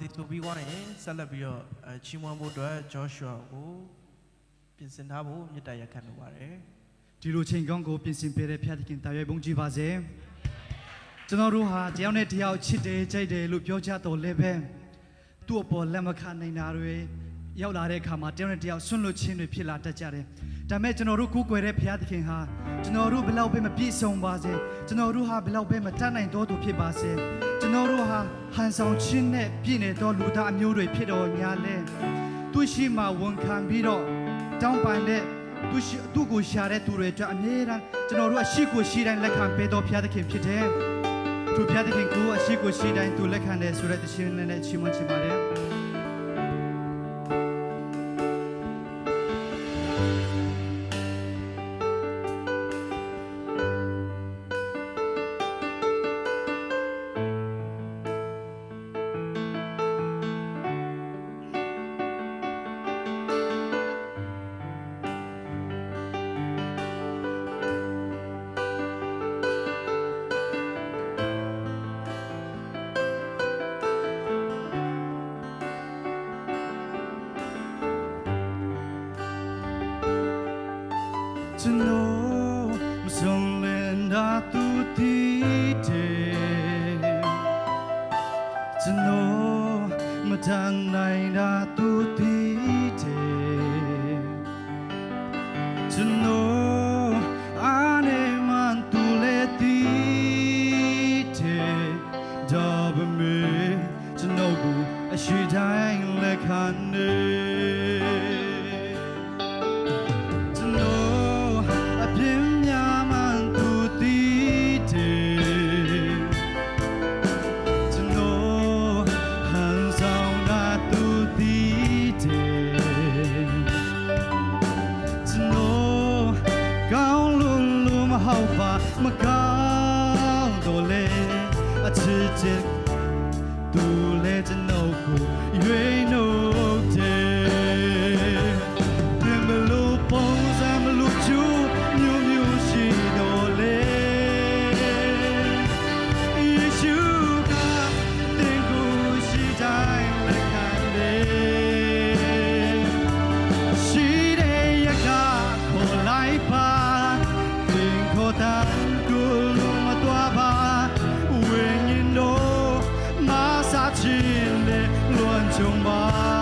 ဒီတူပြီးသွားရင်ဆက်လက်ပြီးတော့အဲချီးမွမ်းဖို့အတွက် Joshua ကိုပြင်ဆင်ထားဖို့မြစ်တာရက်ခံလိုပါတယ်ဒီလိုချိန်ကောင်းကိုပြင်ဆင်ပေးတဲ့ဖျားသခင်တာရွယ်ဘုန်းကြီးပါစေကျွန်တော်တို့ဟာတယောက်နဲ့တယောက်ချစ်တယ်ကြိုက်တယ်လို့ပြောကြတော့လည်းပဲသူ့အပေါ်လက်မခံနိုင်တာတွေရောက်လာတဲ့အခါမှာတယောက်နဲ့တယောက်ဆွန့်လွတ်ခြင်းတွေဖြစ်လာတတ်ကြတယ်ဒါပေမဲ့ကျွန်တော်တို့ကိုးကွယ်တဲ့ဘုရားသခင်ဟာကျွန်တော်တို့ဘယ်လောက်ပဲမပြည့်စုံပါစေကျွန်တော်တို့ဟာဘယ်လောက်ပဲမတတ်နိုင်တော့သူဖြစ်ပါစေ ကျွန်တော်တို့ဟာဟန်ဆောင်ခြင်းနဲ့ပြည့်နေသောလူသားအမျိုးတွေဖြစ်တော်ညာလဲသူရှိမှဝန်ခံပြီးတော့တောင်းပန်တဲ့သူရှိသူ့ကိုရှာတဲ့သူတွေအတွက်အမြဲတမ်းကျွန်တော်တို့အရှိကိုရှိတိုင်းလက်ခံပေးတော်ဘုရားသခင်ဖြစ်တယ်။သူဘုရားသခင်ကိုအရှိကိုရှိတိုင်းသူလက်ခံတယ်ဆိုတဲ့သရှင်နဲ့ချီးမွမ်းချင်ပါတယ်။ ကျွန်တော်မဆုံးလင်တာသူတည်တယ်ကျွန်တော်မတန်နိုင်တာသူတည်တယ်ကျွန်တော်အားနေမှန်သူလည်းတည်တယ်ဒါပေမဲ့ကျွန်တော်ကိုအရှိတိုင်းလက်ခံ မဟုတ်ပါမကောင်းတော့လေအချစ်ချစ်သူလဲကျွန်တော်ကိုရွေးနှုတ် ညာဉ်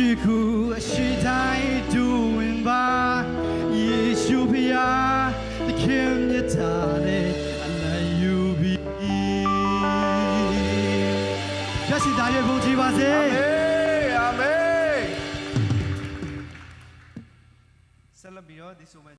ရှိခုအရှိတိုင်းဒူဝင်ပါယေရှုဖျားသခင်မြတ်တာနဲ့အနာယူပြီးရရှိတာရဲ့ဘုန်းကြီးပါစေအာမင်ဆက်လက်ပြီးတော့ဒီဆိုမဲ့